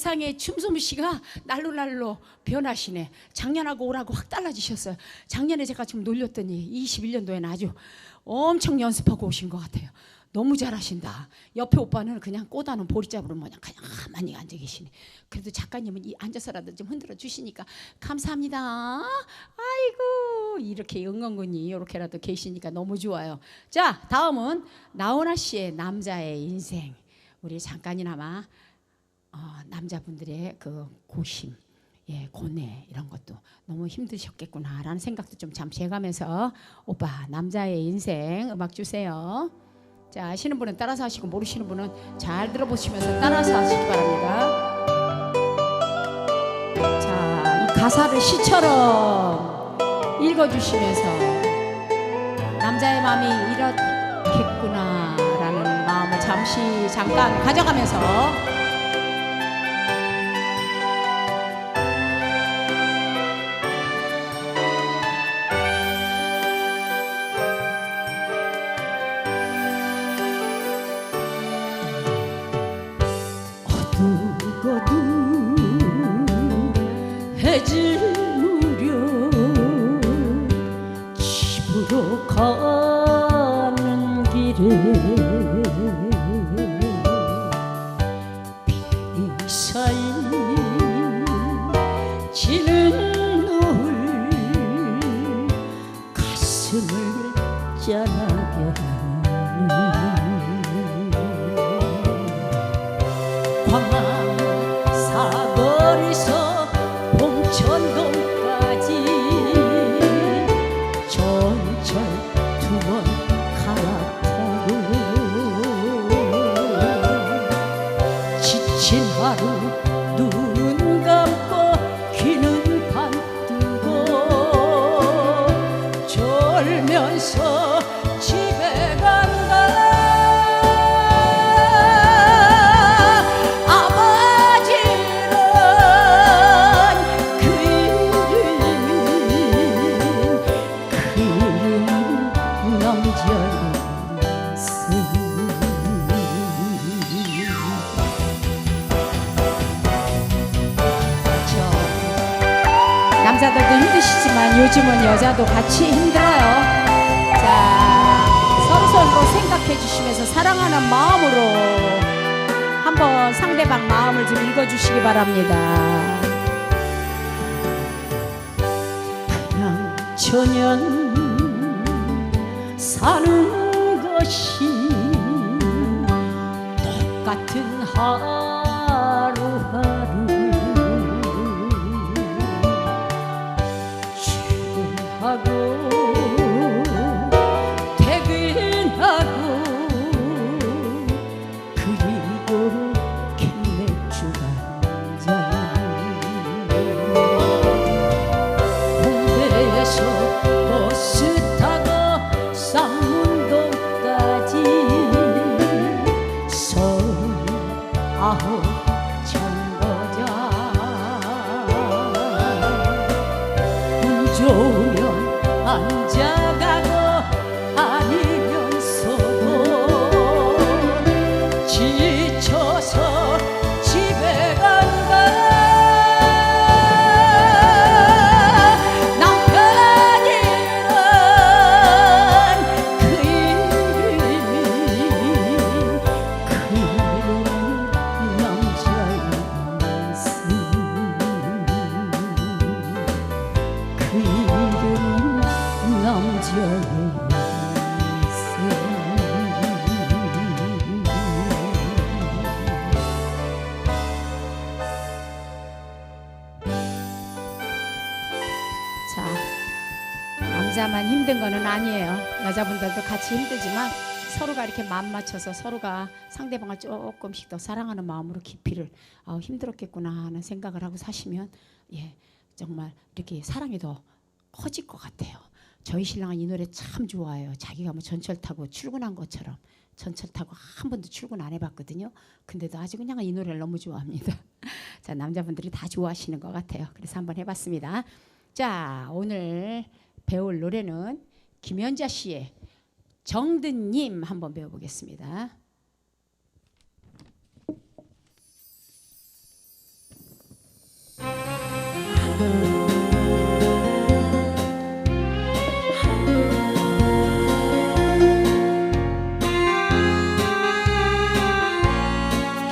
세상에 춤솜 씨가 날로 날로 변하시네. 작년하고 올하고 확 달라지셨어요. 작년에 제가 좀 놀렸더니 21년도에는 아주 엄청 연습하고 오신 것 같아요. 너무 잘하신다. 옆에 오빠는 그냥 꼬다는 보리잡으로 그냥 그냥 가만히 앉아 계시네. 그래도 작가님은 이 앉아서라도 좀 흔들어 주시니까 감사합니다. 아이고 이렇게 응원군이 이렇게라도 계시니까 너무 좋아요. 자 다음은 나훈아 씨의 남자의 인생. 우리 잠깐이나마 어, 남자분들의 그 고심, 예, 고뇌 이런 것도 너무 힘드셨겠구나라는 생각도 좀 잠시 해가면서 오빠 남자의 인생 음악 주세요. 자 아시는 분은 따라서 하시고 모르시는 분은 잘 들어보시면서 따라서 하시기 바랍니다. 자, 이 가사를 시처럼 읽어주시면서 남자의 마음이 이렇겠구나라는 마음을 잠시 잠깐 가져가면서 여자도 같이 힘들어요. 자, 서로 서로 생각해 주시면서 사랑하는 마음으로 한번 상대방 마음을 좀 읽어 주시기 바랍니다. 천년 사는 것이 똑같은 하루하 루 같이 힘들지만 서로가 이렇게 마음 맞춰서 서로가 상대방을 조금씩 더 사랑하는 마음으로 깊이를 아, 힘들었겠구나 하는 생각을 하고 사시면 예, 정말 이렇게 사랑이 더 커질 것 같아요. 저희 신랑은 이 노래 참 좋아해요. 자기가 뭐 전철 타고 출근한 것처럼 전철 타고 한 번도 출근 안 해봤거든요. 근데도 아주 그냥 이 노래를 너무 좋아합니다. 자 남자분들이 다 좋아하시는 것 같아요. 그래서 한번 해봤습니다. 자 오늘 배울 노래는 김연자 씨의 정든님 한번 배워보겠습니다.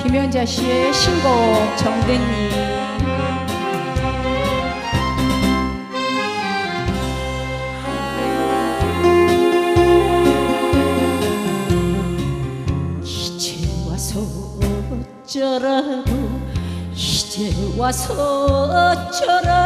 김연자 씨의 신곡 정든님 서 어쩌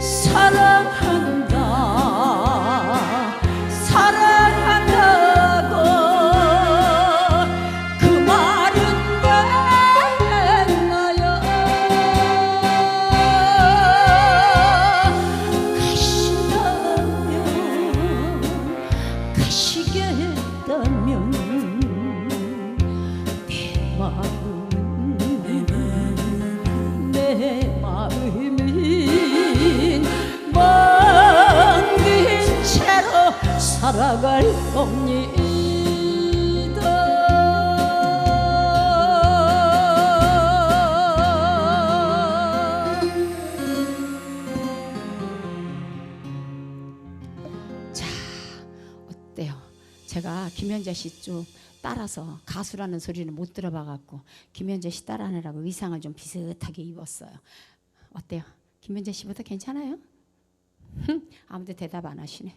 사랑한다 살아갈 겁니다 자, 어때요? 제가 김현자 씨 좀 따라서 가수라는 소리는 못 들어봐 갖고 김현자 씨 따라하느라고 의상을 좀 비슷하게 입었어요. 어때요? 김현자 씨보다 괜찮아요? 흠, 아무도 대답 안 하시네.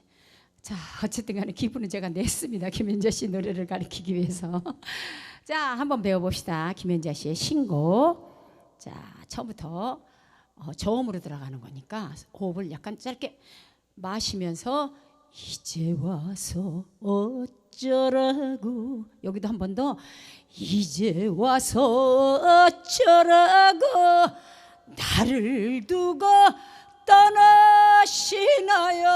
자, 어쨌든 간에 기분은 제가 냈습니다. 김현자 씨 노래를 가리키기 위해서. 자, 한번 배워봅시다. 김현자 씨의 신곡. 자, 처음부터 어, 저음으로 들어가는 거니까 호흡을 약간 짧게 마시면서 이제 와서 어쩌라고 여기도 한 번 더 이제 와서 어쩌라고 나를 두고 떠나시나요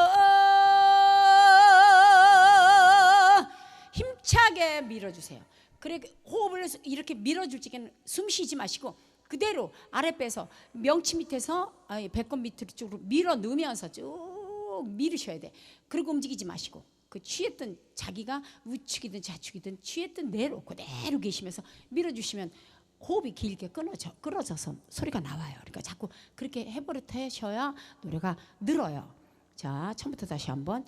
차게 밀어주세요 그래 호흡을 이렇게 밀어줄 적에는 숨 쉬지 마시고 그대로 빼서 명치 밑에서 아니, 배꼽 밑으로 쪽으로 밀어 넣으면서 쭉 밀으셔야 돼. 그리고 움직이지 마시고 그 취했던 자기가 우측이든 좌측이든 취했던 대로 그대로 계시면서 밀어주시면 호흡이 길게 끊어져 끊어져서 소리가 나와요. 그러니까 자꾸 그렇게 해버릇하셔야 노래가 늘어요. 자 처음부터 다시 한번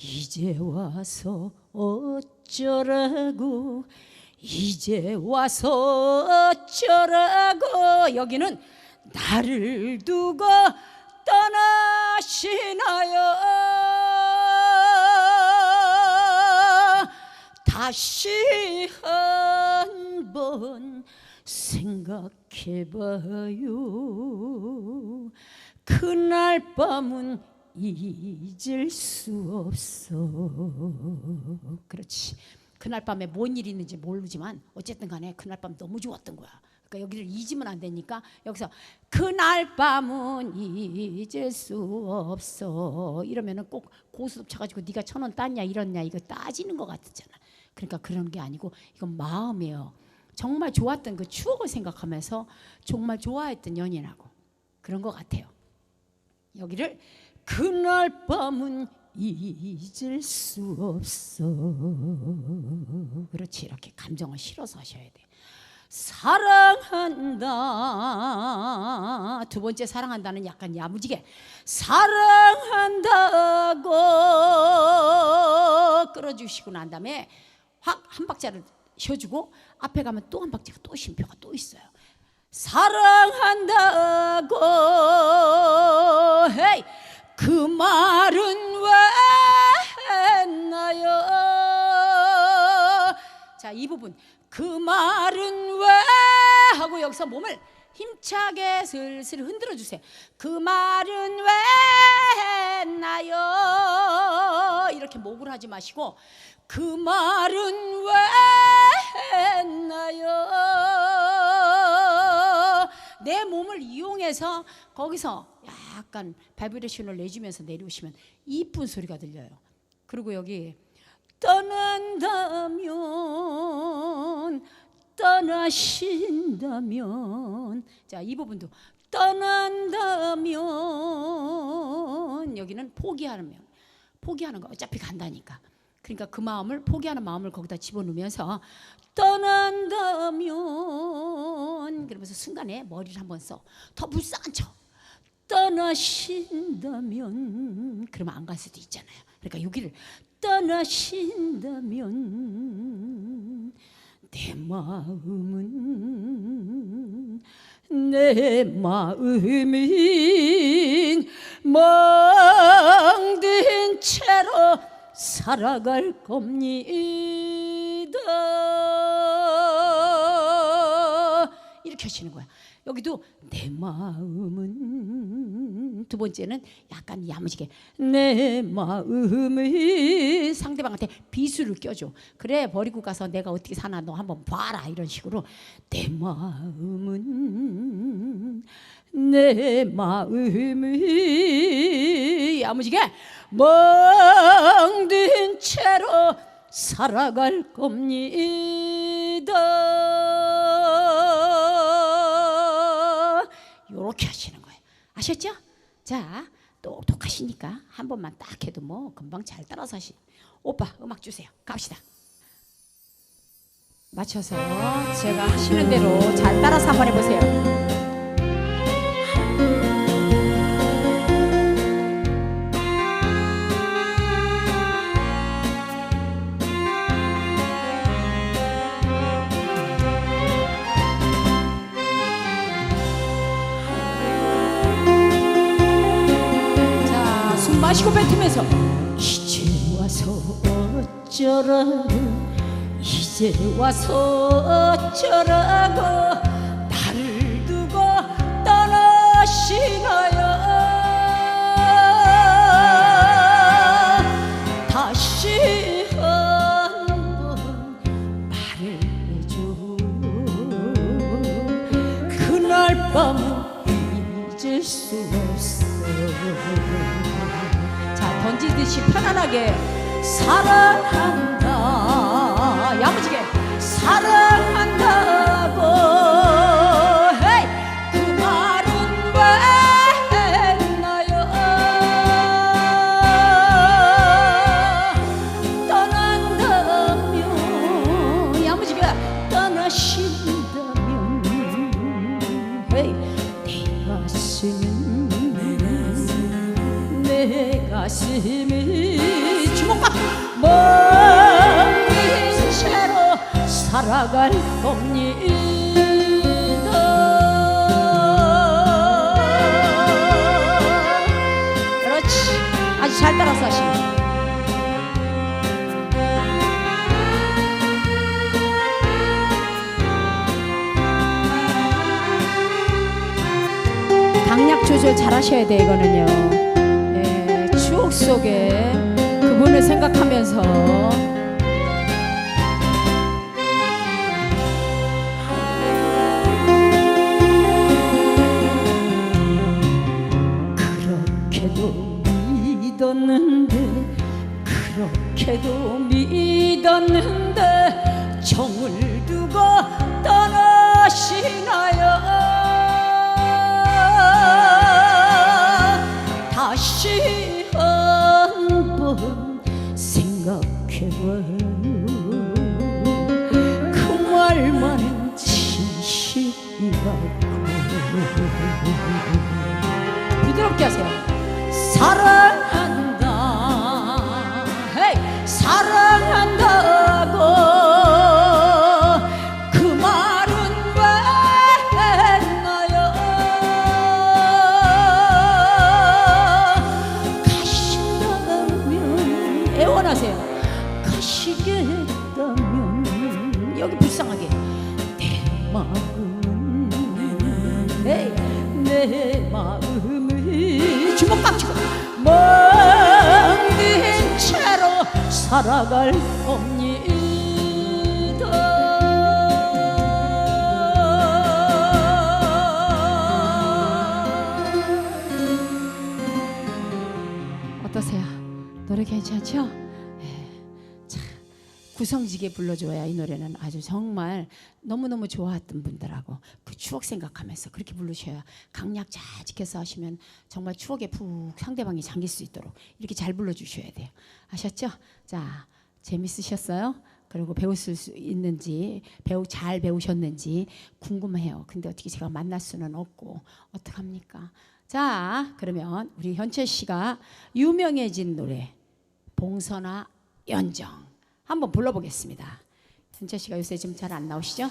이제 와서 어쩌라고? 이제 와서 어쩌라고? 여기는 나를 두고 떠나시나요? 다시 한번 생각해봐요. 그날 밤은 잊을 수 없어. 그렇지. 그날 밤에 뭔 일이 있는지 모르지만 어쨌든 간에 그날 밤 너무 좋았던 거야. 그러니까 여기를 잊으면 안 되니까 여기서 그날 밤은 잊을 수 없어. 이러면은 꼭 고스톱 쳐가지고 네가 천 원 땄냐 이렇냐 이거 따지는 것 같잖아. 그러니까 그런 게 아니고 이건 마음이에요. 정말 좋았던 그 추억을 생각하면서 정말 좋아했던 연인하고 그런 것 같아요. 여기를 그날 밤은 잊을 수 없어. 그렇지 이렇게 감정을 실어서 하셔야 돼. 사랑한다. 두 번째 사랑한다는 약간 야무지게 사랑한다고 끌어주시고 난 다음에 확 한 박자를 쉬어주고 앞에 가면 또 한 박자가 또 쉼표가 또 있어요. 사랑한다고 헤이 그 말은 왜 했나요 자 이 부분 그 말은 왜 하고 여기서 몸을 힘차게 슬슬 흔들어 주세요. 그 말은 왜 했나요? 이렇게 목을 하지 마시고 그 말은 왜 했나요? 내 몸을 이용해서 거기서 약간 바이브레이션을 내주면서 내려오시면 이쁜 소리가 들려요. 그리고 여기 떠난다면 떠나신다면 자 이 부분도 떠난다면 여기는 포기하면 포기하는 거 어차피 간다니까 그러니까 그 마음을 포기하는 마음을 거기다 집어넣으면서 떠난다면 그러면서 순간에 머리를 한번 써. 더 불쌍한 척. 떠나신다면 그러면 안 갈 수도 있잖아요. 그러니까 여기를 떠나신다면 내 마음은 내 마음인 멍든 채로 살아갈 겁니다. 이렇게 하시는 거야. 여기도 내 마음은 두 번째는 약간 야무지게 내 마음을 상대방한테 비수를 껴줘. 그래 버리고 가서 내가 어떻게 사나 너 한번 봐라 이런 식으로 내 마음은 내 마음을 야무지게 멍든 채로 살아갈 겁니다. 요렇게 하시는 거예요. 아셨죠? 자, 똑똑하시니까 한 번만 딱 해도 뭐 금방 잘 따라서 하시. 오빠 음악 주세요. 갑시다. 맞춰서 제가 하시는 대로 잘 따라서 한번 해보세요. 마시고 뱉으면서. 이제 와서 어쩌라고 이제 와서 어쩌라고 자, 던지듯이 편안하게 사랑한다. 야무지게 사랑한다 겁니다 그렇지. 아주 잘 따라서 하시네. 강약 조절 잘 하셔야 돼, 이거는요. 예, 추억 속에 그분을 생각하면서 살아갈 겁니다 어떠세요? 노래 괜찮죠? 구성지게 불러줘야 이 노래는 아주 정말 너무너무 좋아했던 분들하고 그 추억 생각하면서 그렇게 부르셔야 강약 잘 지켜서 하시면 정말 추억에 푹 상대방이 잠길 수 있도록 이렇게 잘 불러주셔야 돼요. 아셨죠? 자, 재밌으셨어요? 그리고 배우실 수 있는지 배우 잘 배우셨는지 궁금해요. 근데 어떻게 제가 만날 수는 없고 어떡합니까? 자, 그러면 우리 현철 씨가 유명해진 노래 봉선화 연정 한번 불러보겠습니다. 현철 씨가 요새 좀잘안 나오시죠?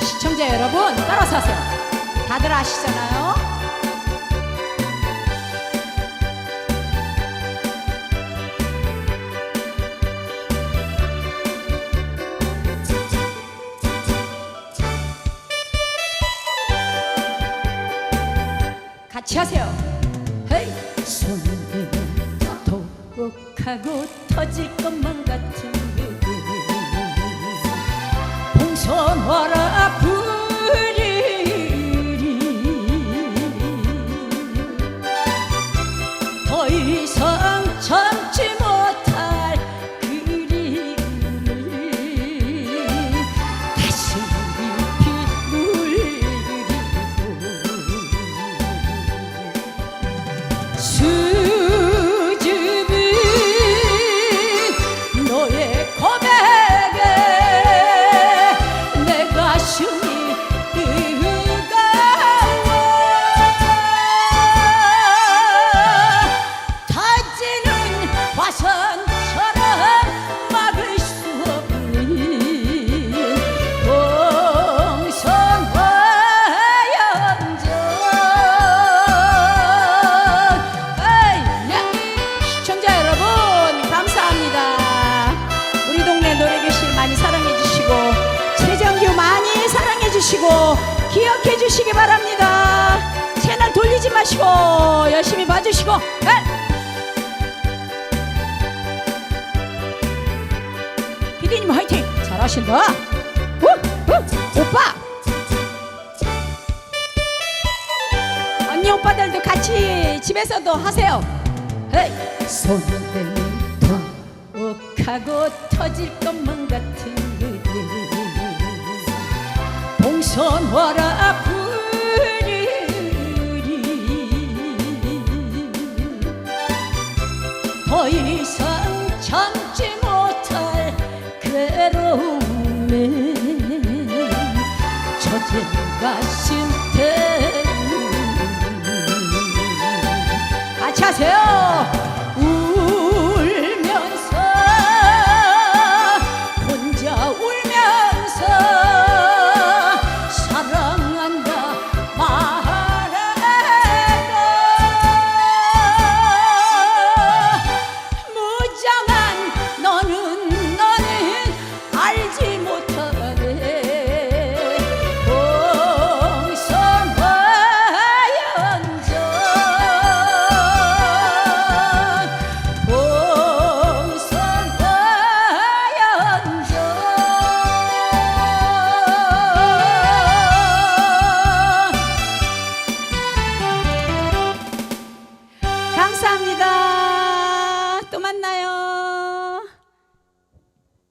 시청자 여러분 따라서 하세요. 다들 아시잖아요. 같이 하세요. 헤이. 손을 독하고 터질 것만 같은 봉선화라 피디님 화이팅 잘하신다. 우, 우, 오빠 언니 오빠들도 같이 집에서도 하세요. 헤이. 손을 독하고 터질 것만 같은 봉선화라 부르리 더 이상 참지 가신 때 같이 하세요.